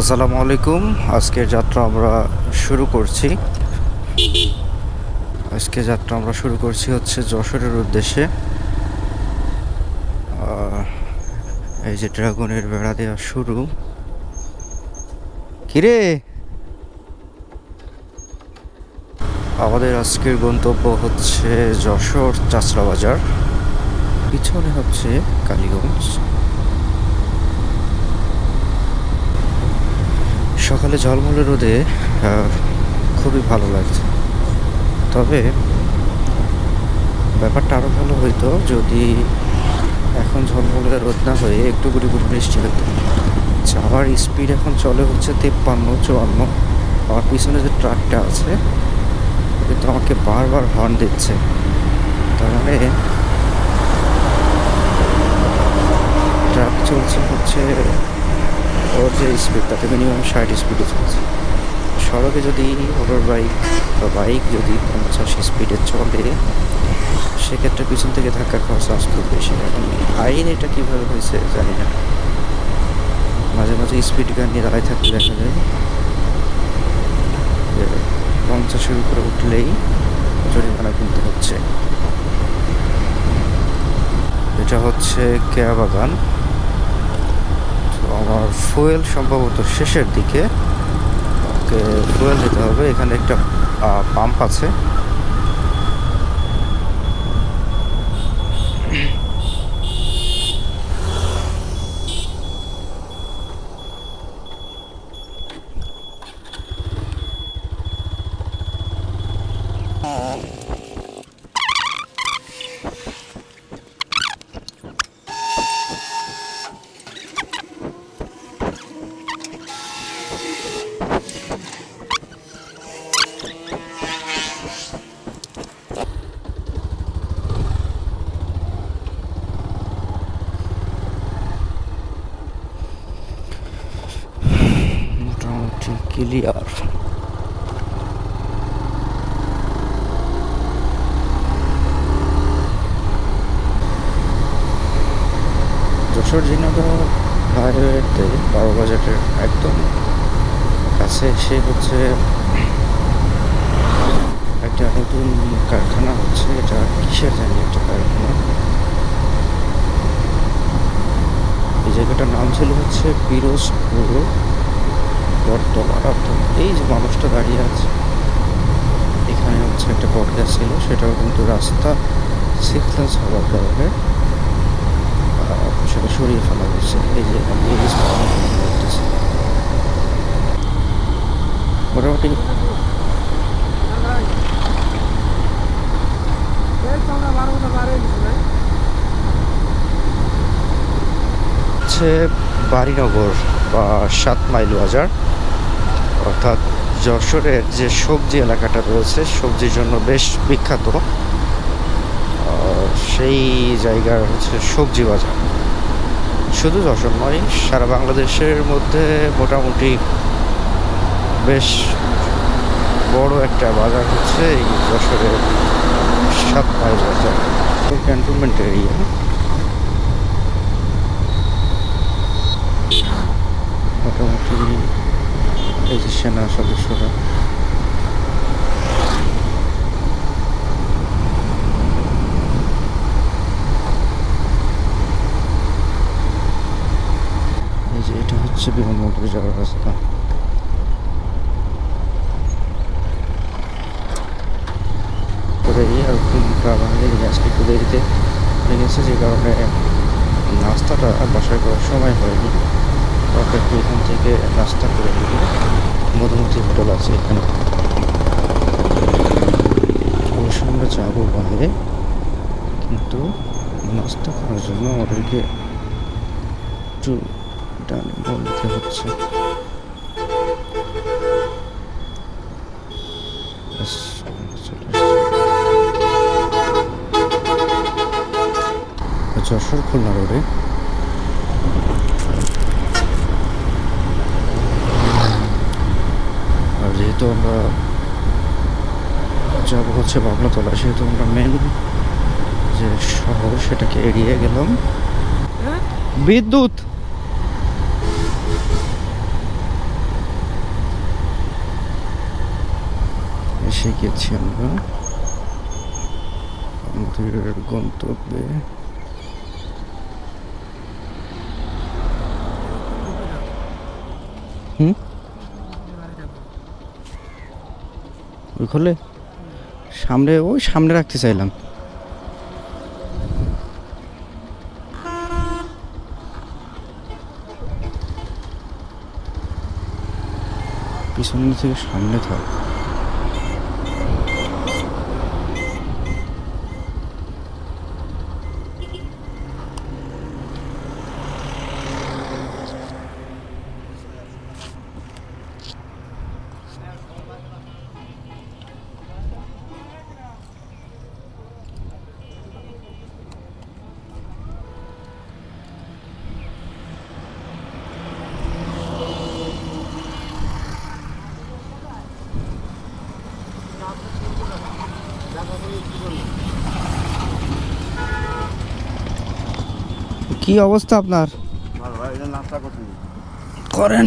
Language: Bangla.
আসসালামু আলাইকুম। আজকের যাত্রা আমরা শুরু করছি। আজকে যাত্রা আমরা শুরু করছি হচ্ছে যশোরের উদ্দেশ্যে। এই যে ড্রাগনের বেড়া দেওয়া শুরু। কিরে? আমাদের আজকের গন্তব্য হচ্ছে যশোর চাচড়া বাজার। পিছনে হচ্ছে কালীগঞ্জ। সকালে ঝলমলে রোদে খুবই ভালো লাগছে। তবে ব্যাপারটা আরও ভালো হইতো যদি এখন ঝলমলে রোদ না হয়ে একটু গুড়ি গুড়ি বৃষ্টি হতো যাওয়ার স্পিড এখন চলে হচ্ছে তেপ্পান্ন, চুয়ান্ন। আমার পিছনে যে ট্রাকটা আছে কিন্তু আমাকে বারবার হর্ন দিচ্ছে। তার মানে ট্রাক চলছে হচ্ছে ওর যে স্পিড তাতে মিনিমাম ষাট স্পিডে চলছে। সড়কে যদি মোটর বাইক বা বাইক যদি পঞ্চাশ স্পিডে চলে, সেক্ষেত্রে পিছন থেকে ধাক্কা খাওয়ার চান্স খুব বেশি। এখন আইন এটা কীভাবে হয়েছে জানি না। মাঝে মাঝে স্পিড গান নিয়ে দাঁড়ায় থাকতে দেখা যায় পঞ্চাশের উপরে উঠলেই জরিমানা কিনতে হচ্ছে। এটা হচ্ছে কেয়া বাগান। আমার ফুয়েল সম্ভবত শেষের দিকে। ওকে ফুয়েল দিতে হবে। এখানে একটা পাম্প আছে মোটামুটি ক্লিয়ার যশোর ঝিনাদহ হাইওয়েতে বারো বাজারের একদম কাছে এসে হচ্ছে একটা নতুন কারখানা হচ্ছে, এটা কিসের জানি একটা কারখানা? এই জায়গাটার নাম ছিল হচ্ছে পিরোজপুর। বটতলা অর্থাৎ এই যে মানুষটা দাঁড়িয়ে আছে, এখানে হচ্ছে একটা পডকাস্ট ছিল, সেটাও কিন্তু রাস্তা সিকলেন্স হওয়ার কারণে সেটা সরিয়ে ফেলা হয়েছে। এই যে মোটামুটি হচ্ছে বাড়িনগর বা সাত মাইল বাজার। অর্থাৎ যশোরের যে সবজি এলাকাটা রয়েছে, সবজির জন্য বেশ বিখ্যাত। সেই জায়গার হচ্ছে সবজি বাজার। শুধু যশোর নয়, সারা বাংলাদেশের মধ্যে মোটামুটি বেশ বড় একটা বাজার হচ্ছে এই যশোরের সাত মাইল বাজার ক্যান্টনমেন্ট এরিয়া মোটামুটি এই যে সেনা সদস্যরা। এই যে এটা হচ্ছে বিমানবন্দরে যাওয়ার রাস্তা। করে আর ভাঙলে আজকে একটু দেরিতে লেগেছে যে কারণে নাস্তাটা বাসায় করার সময় হয়নি। অর্থাৎ এখান থেকে নাস্তা করে নিই মধুমতি হোটেল আছে এখানে। অবশ্য আমরা যাব বাইরে, কিন্তু নাস্তা করার জন্য আমাদেরকে একটু ডানে বলতে হচ্ছে। যশোর খুলনা রোডে। যেহেতু আমরা যাব হচ্ছে বাবলাতলা, সেহেতু আমরা মেন যে শহর সেটাকে এড়িয়ে গেলাম। বিদ্যুৎ! এসে গেছি আমরা। আমাদের গন্তব্যে। হুম? ওই খোলে। সামনে ওই সামনে রাখতে চাইলাম। পিছনের থেকে সামনে থাক। কি অবস্থা আপনার? করেন।